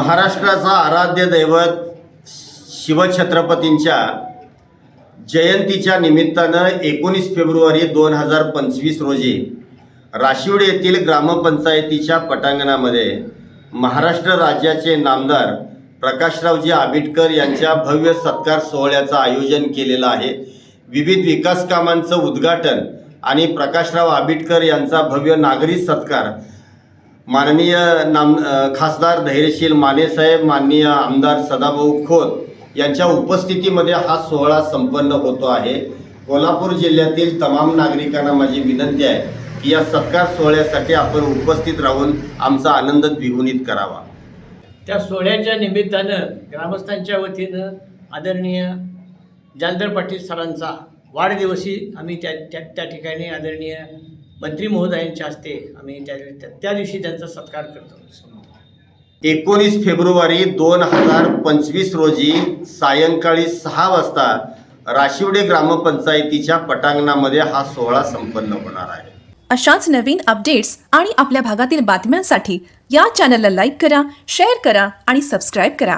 महाराष्ट्राचा आराध्य दैवत शिवछत्रपतींच्या जयंतीच्या निमित्तानं एकोणीस फेब्रुवारी दोन हजार पंचवीस रोजी राशिवड येथील ग्रामपंचायतीच्या पटांगणामध्ये महाराष्ट्र राज्याचे नामदार प्रकाशरावजी आबिटकर यांच्या भव्य सत्कार सोहळ्याचं आयोजन केलेलं आहे. विविध विकास कामांचं उद्घाटन आणि प्रकाशराव आबिटकर यांचा भव्य नागरी सत्कार माननीय नाम खासदार धैर्यशील मानेसाहेब माननीय आमदार सदाभाऊ खोत यांच्या उपस्थितीमध्ये हा सोहळा संपन्न होतो आहे. कोल्हापूर जिल्ह्यातील तमाम नागरिकांना माझी विनंती आहे की या सत्कार सोहळ्यासाठी आपण उपस्थित राहून आमचा आनंद द्विगुणित करावा. त्या सोहळ्याच्या निमित्तानं ग्रामस्थांच्या वतीनं आदरणीय जालदर पाटील सरांचा वाढदिवशी आम्ही त्या त्या त्या ठिकाणी आदरणीय मंत्री महोदयांच्या हस्ते आम्ही त्या त्या- त्या दिवशी त्यांचा सत्कार करतो. एकोणीस फेब्रुवारी दोन हजार पंचवीस रोजी सायंकाळी सहा वाजता राशिवडे ग्रामपंचायतीच्या पटांगणामध्ये हा सोहळा संपन्न होणार आहे. अशाच नवीन अपडेट्स आणि आपल्या भागातील बातम्यांसाठी या चॅनलला लाईक करा शेअर करा आणि सबस्क्राईब करा.